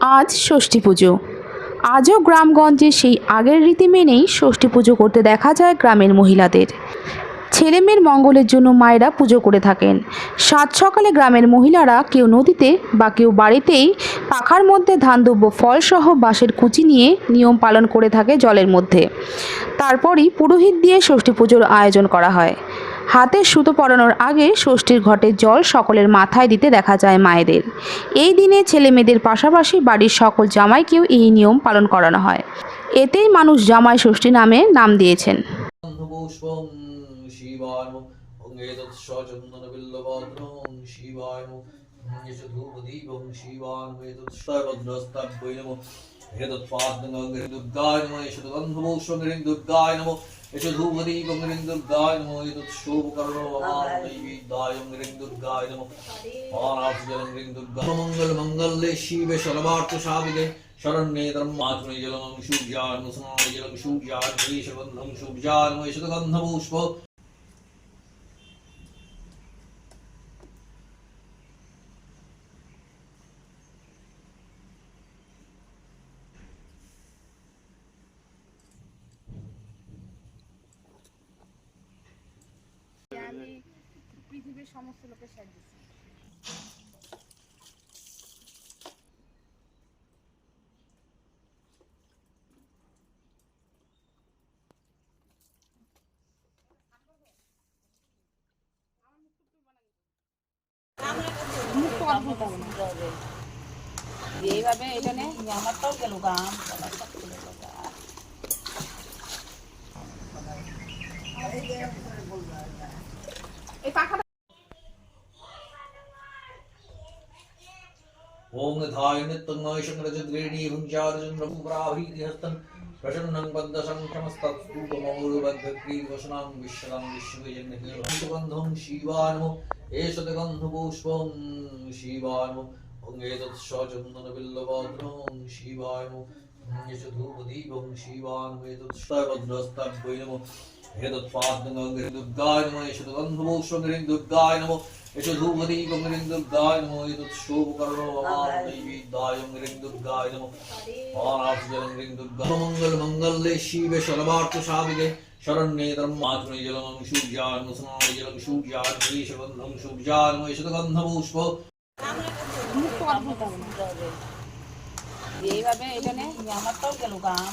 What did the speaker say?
আজ ষষ্ঠী পুজো। আজও গ্রামগঞ্জে সেই আগের রীতি মেনেই ষষ্ঠী পুজো করতে দেখা যায় গ্রামের মহিলাদের। ছেলেমেয়ের মঙ্গলের জন্য মায়েরা পুজো করে থাকেন। সাত সকালে গ্রামের মহিলারা কেউ নদীতে বা কেউ বাড়িতেই পাখার মধ্যে ধান দুব্য ফলসহ বাঁশের কুচি নিয়ে নিয়ম পালন করে থাকে জলের মধ্যে। তারপরই পুরোহিত দিয়ে ষষ্ঠী পুজোর আয়োজন করা হয়। হাতে সুতো পরানোর আগে ষষ্ঠীর ঘটে জল সকলের মাথায় দিতে দেখা যায় মায়েদের। এই দিনে ছেলে মেয়েদের পাশাপাশি বাড়ির সকল জামাইকেও এই নিয়ম পালন করানো হয়। এতেই মানুষ জামাই ষষ্ঠী নামে নাম দিয়েছেন। শিবায় নমঃ। শিবায় নমঃ। यश धूपदीपं शिवाय नमः एतत्सर्वद्रस्तद्वै नमः एतत्पाद्यं ह्रीं दुर्गाय नमः यश गन्धपुष्पं ह्रीं दुर्गाय नमः यश धूपदीपं ह्रीं दुर्गाय नमः एतत्शोभकर्णो পৃথিবীর সমস্ত লোকের সাহায্য এইভাবে এটা নে আমারটাও গেল গাম এই পাখাটা ॐ निधाय नित्यङ्गाय शङ्करचन्द्रेणी भुञ्चार्जुनभूप्राभीतिहस्तन् प्रसन्नं पद्मशङ्खमस्तत्सूपमौरुबद्धक्रीवसनां विश्रां विश्वजन्महीर्बन्धुं शिवानो एष गन्धपुष्पं शिवानो ङ्गेतत्स्वचन्दनबिल्लभद्रं शिवानो ङ्गेश धूपदीपं शिवानुमेतत्स्वभद्रस्तद्वै दुर्गाय नमः एषदगन्धपुष्पं दुर्गाय नमो यश धूपदीपं ह्रीं दुर्गाय नमो एतत्शोभकर्णो महानैवेद्यायं ह्रीं दुर्गाय नमः पारार्जलं ह्रीं दुर्गा मङ्गलमङ्गले शिवे सर्वार्थसाधिके शरण्ये धर्मात्मने जलं सूर्यान् स्नाने जलं सूर्यान् ईशगन्धं सूर्यान् यशगन्धपुष्प এইভাবে এটা নে আমারটাও গেল গাম